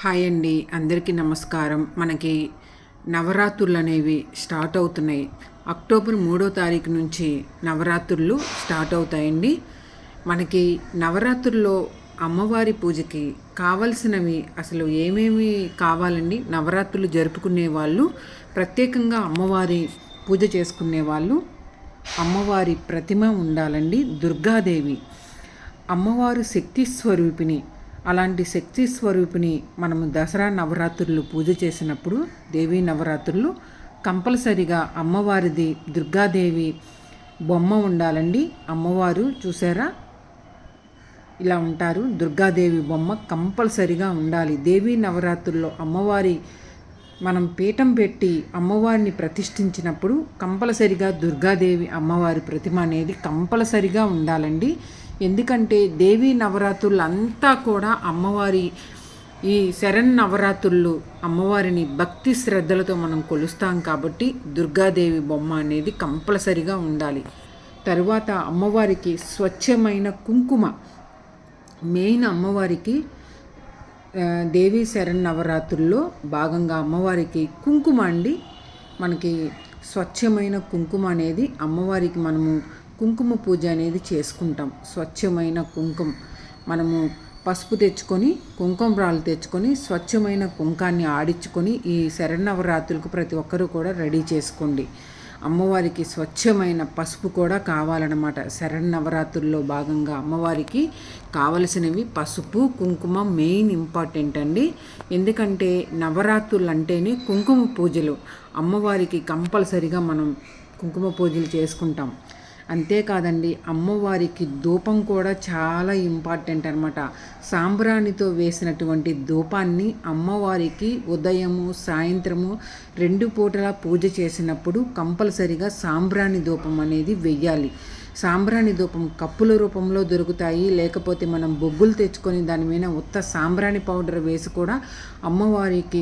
Hi అండి. అందరికీ నమస్కారం. మనకి నవరాత్రులు అనేవి స్టార్ట్ అవుతున్నాయి. అక్టోబర్ మూడో తారీఖు నుంచి నవరాత్రులు స్టార్ట్ అవుతాయండి. మనకి నవరాత్రుల్లో అమ్మవారి పూజకి కావలసినవి అసలు ఏమేమి కావాలండి? నవరాత్రులు జరుపుకునే వాళ్ళు ప్రత్యేకంగా అమ్మవారి పూజ చేసుకునే వాళ్ళు అమ్మవారి ప్రతిమ ఉండాలండి. దుర్గాదేవి అమ్మవారు శక్తి స్వరూపిణి అలాంటి శక్తి స్వరూపిణి మనము దసరా నవరాత్రులు పూజ చేసినప్పుడు దేవీ నవరాత్రులు కంపల్సరిగా అమ్మవారిది దుర్గాదేవి బొమ్మ ఉండాలండి. అమ్మవారు చూసారా? ఇలా ఉంటారు. దుర్గాదేవి బొమ్మ కంపల్సరిగా ఉండాలి. దేవీ నవరాత్రుల్లో అమ్మవారి మనం పీఠం పెట్టి అమ్మవారిని ప్రతిష్ఠించినప్పుడు కంపల్సరిగా దుర్గాదేవి అమ్మవారి ప్రతిమ అనేది కంపల్సరిగా ఉండాలండి. ఎందుకంటే దేవీ నవరాత్రులు అంతా కూడా అమ్మవారి ఈ శరణ్ నవరాత్రులు అమ్మవారిని భక్తి శ్రద్ధలతో మనం కొలుస్తాం కాబట్టి దుర్గాదేవి బొమ్మ అనేది కంపల్సరిగా ఉండాలి. తరువాత అమ్మవారికి స్వచ్ఛమైన కుంకుమ. మెయిన్ అమ్మవారికి దేవీ శరణ్ నవరాత్రుల్లో భాగంగా అమ్మవారికి కుంకుమ అండి. మనకి స్వచ్ఛమైన కుంకుమ అనేది అమ్మవారికి మనము కుంకుమ పూజ అనేది చేసుకుంటాం. స్వచ్ఛమైన కుంకుమ. మనము పసుపు తెచ్చుకొని కుంకుమ రాళ్ళు తెచ్చుకొని స్వచ్ఛమైన కుంకాన్ని ఆడించుకొని ఈ శరణవరాత్రులకు ప్రతి ఒక్కరూ కూడా రెడీ చేసుకోండి. అమ్మవారికి స్వచ్ఛమైన పసుపు కూడా కావాలన్నమాట. శరణవరాత్రుల్లో భాగంగా అమ్మవారికి కావలసినవి పసుపు కుంకుమ మెయిన్ ఇంపార్టెంట్ అండి. ఎందుకంటే నవరాత్రులు అంటేనే కుంకుమ పూజలు. అమ్మవారికి కంపల్సరిగా మనం కుంకుమ పూజలు చేసుకుంటాం. అంతేకాదండి అమ్మవారికి ధూపం కూడా చాలా ఇంపార్టెంట్ అనమాట సాంబ్రాణితో వేసినటువంటి ధూపాన్ని అమ్మవారికి ఉదయము సాయంత్రము రెండు పూటలా పూజ చేసినప్పుడు కంపల్సరిగా సాంబ్రాణి ధూపం అనేది వెయ్యాలి. సాంబ్రాణి ధూపం కప్పుల రూపంలో దొరుకుతాయి. లేకపోతే మనం బొగ్గులు తెచ్చుకొని దాని మీద ఉత్త సాంబ్రాణి పౌడర్ వేసి కూడా అమ్మవారికి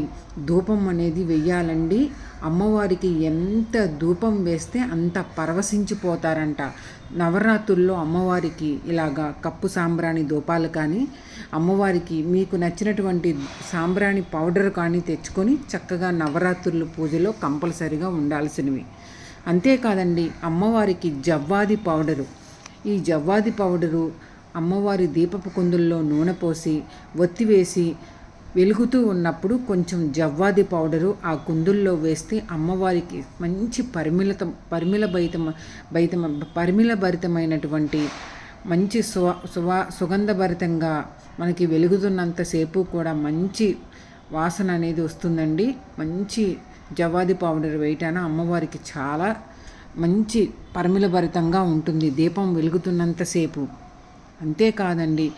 ధూపం అనేది వెయ్యాలండి. అమ్మవారికి ఎంత ధూపం వేస్తే అంత పరవశించిపోతారంట. నవరాత్రుల్లో అమ్మవారికి ఇలాగా కప్పు సాంబ్రాణి ధూపాలు కానీ అమ్మవారికి మీకు నచ్చినటువంటి సాంబ్రాణి పౌడర్ కానీ తెచ్చుకొని చక్కగా నవరాత్రులు పూజలో కంపల్సరిగా ఉండాల్సినవి. అంతేకాదండి అమ్మవారికి జవ్వాది పౌడరు. ఈ జవ్వాది పౌడరు అమ్మవారి దీపపు కుందుల్లో నూనె పోసి ఒత్తివేసి వెలుగుతూ ఉన్నప్పుడు కొంచెం జవ్వాది పౌడరు ఆ కుందుల్లో వేస్తే అమ్మవారికి మంచి పరిమిళత పరిమిళ భరితమ భరితమ పరిమిళ భరితమైనటువంటి మంచి సువ సువా సుగంధభరితంగా మనకి వెలుగుతున్నంతసేపు కూడా మంచి వాసన అనేది వస్తుందండి. మంచి జవాది పౌడర్ వేయటాన అమ్మవారికి చాలా మంచి పరిమిళభరితంగా ఉంటుంది. దీపం వెలుగుతున్నంతసేపు అంతేకాదండి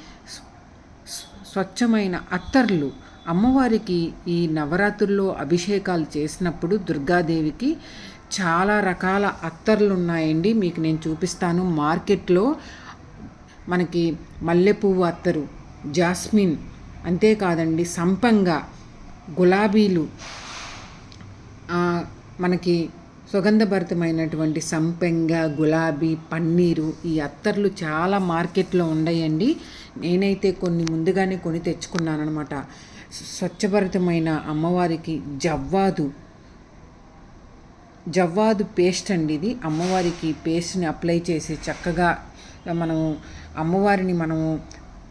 స్వచ్ఛమైన అత్తర్లు. అమ్మవారికి ఈ నవరాత్రుల్లో అభిషేకాలు చేసినప్పుడు దుర్గాదేవికి చాలా రకాల అత్తర్లు ఉన్నాయండి మీకు నేను చూపిస్తాను. మార్కెట్లో మనకి మల్లెపువ్వు అత్తరు జాస్మిన్ అంతేకాదండి సంపంగ గులాబీలు మనకి సుగంధభరితమైనటువంటి సంపెంగ గులాబీ పన్నీరు ఈ అత్తర్లు చాలా మార్కెట్లో ఉన్నాయండి నేనైతే కొన్ని ముందుగానే కొని తెచ్చుకున్నానమాట స్వచ్ఛభరితమైన అమ్మవారికి జవ్వాదు. జవ్వాదు పేస్ట్ అండి ఇది. అమ్మవారికి పేస్ట్ని అప్లై చేసి చక్కగా మనం అమ్మవారిని మనము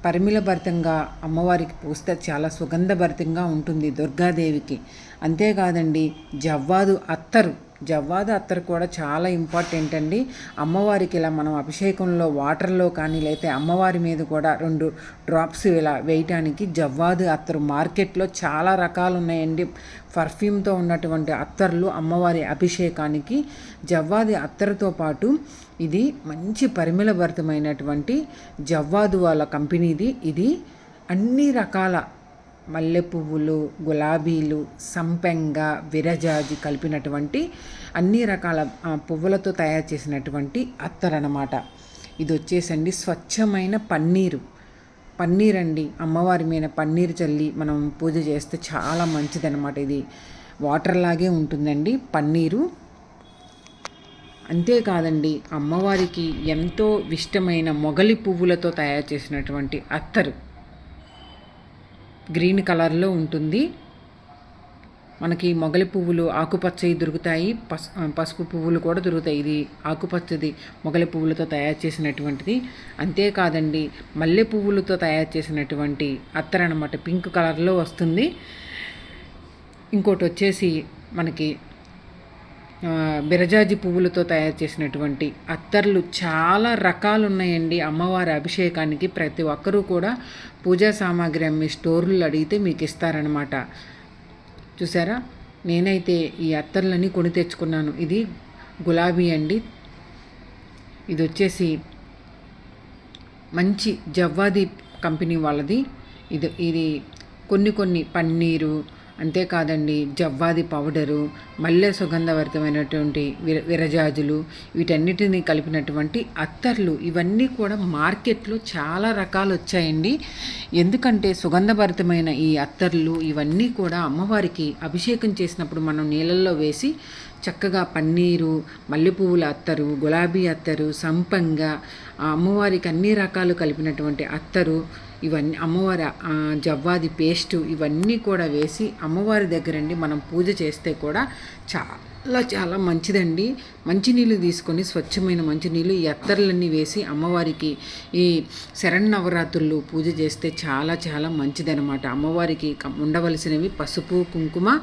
పరిమిళభరితంగా అమ్మవారికి పూస్తే చాలా సుగంధభరితంగా ఉంటుంది దుర్గాదేవికి. అంతేకాదండి జవ్వాదు అత్తరు. జవ్వాదు అత్తరు కూడా చాలా ఇంపార్టెంట్ అండి. అమ్మవారికి ఇలా మనం అభిషేకంలో వాటర్లో కానీ లేకపోతే అమ్మవారి మీద కూడా రెండు డ్రాప్స్ ఇలా వేయటానికి జవ్వాదు అత్తరు మార్కెట్లో చాలా రకాలు ఉన్నాయండి పర్ఫ్యూమ్తో ఉన్నటువంటి అత్తర్లు అమ్మవారి అభిషేకానికి జవ్వాది అత్తరుతో పాటు ఇది మంచి పరిమళభరితమైనటువంటి జవ్వాదు వాళ్ళ కంపెనీది. ఇది అన్ని రకాల మల్లె పువ్వులు గులాబీలు సంపెంగ విరజాజి కలిపినటువంటి అన్ని రకాల పువ్వులతో తయారు చేసినటువంటి అత్తరనమాట ఇది వచ్చేసండి స్వచ్ఛమైన పన్నీరు. పన్నీర్ అండి అమ్మవారి మీద పన్నీర్ చల్లి మనం పూజ చేస్తే చాలా మంచిదనమాట ఇది. వాటర్ లాగే ఉంటుందండి పన్నీరు. అంతేకాదండి అమ్మవారికి ఎంతో ఇష్టమైన మొగలి పువ్వులతో తయారు చేసినటువంటి అత్తరు. గ్రీన్ కలర్లో ఉంటుంది. మనకి మొగలి పువ్వులు ఆకుపచ్చవి దొరుకుతాయి. పసు పసుపు పువ్వులు కూడా దొరుకుతాయి. ఇది ఆకుపచ్చది మొగలి పువ్వులతో తయారు చేసినటువంటిది. అంతేకాదండి మల్లె పువ్వులతో తయారు చేసినటువంటి అత్తర్ అనమాట పింక్ కలర్లో వస్తుంది. ఇంకోటి వచ్చేసి మనకి బిరజాజి పువ్వులతో తయారు చేసినటువంటి అత్తర్లు చాలా రకాలు ఉన్నాయండి అమ్మవారి అభిషేకానికి. ప్రతి ఒక్కరూ కూడా పూజా సామాగ్రి అమ్మే స్టోర్లు అడిగితే మీకు ఇస్తారనమాట చూసారా? నేనైతే ఈ అత్తర్లని కొని తెచ్చుకున్నాను. ఇది గులాబీ అండి. ఇది వచ్చేసి మంచి జవ్వాది కంపెనీ వాళ్ళది. ఇది ఇది కొన్ని కొన్ని పన్నీరు అంతేకాదండి జవ్వాది పౌడరు మల్లె సుగంధభరితమైనటువంటి విర విరజాజులు వీటన్నిటిని కలిపినటువంటి అత్తర్లు ఇవన్నీ కూడా మార్కెట్లో చాలా రకాలు వచ్చాయండి ఎందుకంటే సుగంధభరితమైన ఈ అత్తర్లు ఇవన్నీ కూడా అమ్మవారికి అభిషేకం చేసినప్పుడు మనం నీళ్ళల్లో వేసి చక్కగా పన్నీరు మల్లెపువ్వుల అత్తరు గులాబీ అత్తరు సంపంగ ఆ అమ్మవారికి అన్ని రకాలు కలిపినటువంటి అత్తరు ఇవన్నీ అమ్మవారి జవ్వాది పేస్టు ఇవన్నీ కూడా వేసి అమ్మవారి దగ్గరండి మనం పూజ చేస్తే కూడా చాలా చాలా మంచిదండి. మంచినీళ్ళు తీసుకొని స్వచ్ఛమైన మంచినీళ్ళు ఈ అత్తర్లన్నీ వేసి అమ్మవారికి ఈ శరణవరాత్రులు పూజ చేస్తే చాలా చాలా మంచిదనమాట అమ్మవారికి ఉండవలసినవి పసుపు కుంకుమ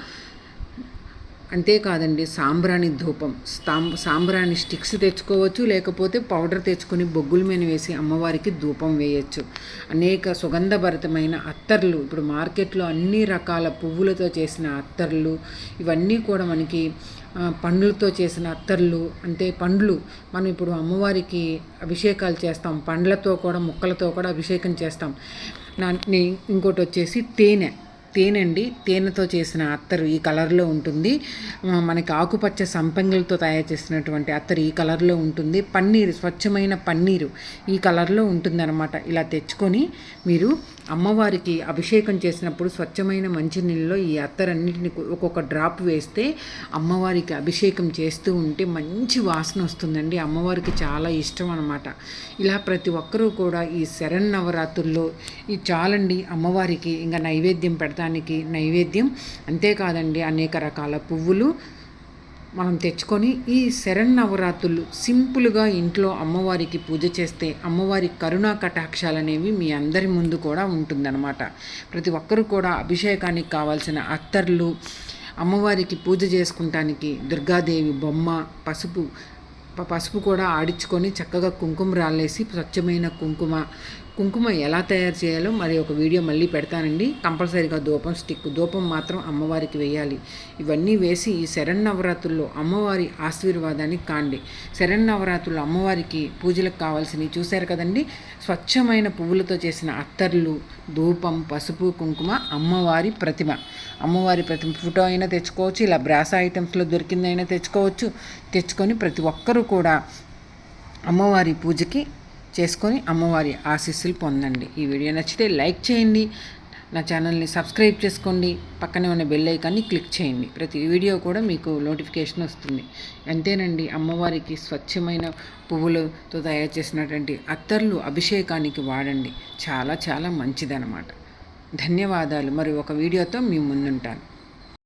అంతేకాదండి సాంబ్రాణి ధూపం. సాం సాంబ్రాణి స్టిక్స్ తెచ్చుకోవచ్చు లేకపోతే పౌడర్ తెచ్చుకొని బొగ్గుల మీద వేసి అమ్మవారికి ధూపం వేయచ్చు. అనేక సుగంధభరితమైన అత్తర్లు ఇప్పుడు మార్కెట్లో అన్ని రకాల పువ్వులతో చేసిన అత్తర్లు ఇవన్నీ కూడా మనకి పండ్లతో చేసిన అత్తర్లు అంటే పండ్లు మనం ఇప్పుడు అమ్మవారికి అభిషేకాలు చేస్తాం పండ్లతో కూడా ముక్కలతో కూడా అభిషేకం చేస్తాం. ఇంకోటి వచ్చేసి తేనె. తేనె అండి తేనెతో చేసిన అత్తరు ఈ కలర్లో ఉంటుంది. మనకి ఆకుపచ్చ సంపంగులతో తయారు చేసినటువంటి అత్తరు ఈ కలర్లో ఉంటుంది. పన్నీరు స్వచ్ఛమైన పన్నీరు ఈ కలర్లో ఉంటుందన్నమాట. ఇలా తెచ్చుకొని మీరు అమ్మవారికి అభిషేకం చేసినప్పుడు స్వచ్ఛమైన మంచినీళ్ళలో ఈ అత్తరన్నింటిని ఒక్కొక్క డ్రాప్ వేస్తే అమ్మవారికి అభిషేకం చేస్తూ ఉంటే మంచి వాసన వస్తుందండి. అమ్మవారికి చాలా ఇష్టం అనమాట ఇలా ప్రతి ఒక్కరూ కూడా ఈ శరన్నవరాత్రుల్లో ఈ చాలండి అమ్మవారికి ఇంకా నైవేద్యం పెడతాను. పెడతానికి నైవేద్యం. అంతేకాదండి అనేక రకాల పువ్వులు మనం తెచ్చుకొని ఈ శరన్నవరాత్రులు సింపుల్గా ఇంట్లో అమ్మవారికి పూజ చేస్తే అమ్మవారి కరుణా కటాక్షాలు అనేవి మీ అందరి ముందు కూడా ఉంటుందన్నమాట. ప్రతి ఒక్కరు కూడా అభిషేకానికి కావాల్సిన అత్తర్లు అమ్మవారికి పూజ చేసుకుంటానికి దుర్గాదేవి బొమ్మ పసుపు పసుపు కూడా ఆడించుకొని చక్కగా కుంకుమ రాళ్ళేసి స్వచ్ఛమైన కుంకుమ. కుంకుమ ఎలా తయారు చేయాలో మరి ఒక వీడియో మళ్ళీ పెడతానండి. కంపల్సరీగా ధూపం స్టిక్ ధూపం మాత్రం అమ్మవారికి వేయాలి. ఇవన్నీ వేసి ఈ శరన్నవరాత్రుల్లో అమ్మవారి ఆశీర్వాదానికి కాండి. శరన్నవరాత్రుల్లో అమ్మవారికి పూజలకు కావాల్సినవి చూశారు కదండి? స్వచ్ఛమైన పువ్వులతో చేసిన అత్తర్లు ధూపం పసుపు కుంకుమ అమ్మవారి ప్రతిమ. అమ్మవారి ప్రతి ఫోటో అయినా తెచ్చుకోవచ్చు ఇలా బ్రాస ఐటమ్స్లో దొరికిందైనా తెచ్చుకోవచ్చు. తెచ్చుకొని ప్రతి ఒక్కరూ కూడా అమ్మవారి పూజకి చేసుకొని అమ్మవారి ఆశీస్సులు పొందండి. ఈ వీడియో నచ్చితే లైక్ చేయండి నా ఛానల్ని సబ్స్క్రైబ్ చేసుకోండి పక్కనే ఉన్న బెల్ ఐకాన్ని క్లిక్ చేయండి. ప్రతి వీడియో కూడా మీకు నోటిఫికేషన్ వస్తుంది. అంతేనండి అమ్మవారికి స్వచ్ఛమైన పువ్వులతో తయారు చేసినటువంటి అత్తర్లు అభిషేకానికి వాడండి. చాలా చాలా మంచిదన్నమాట. ధన్యవాదాలు. మరి ఒక వీడియోతో మీ ముందుంటాను.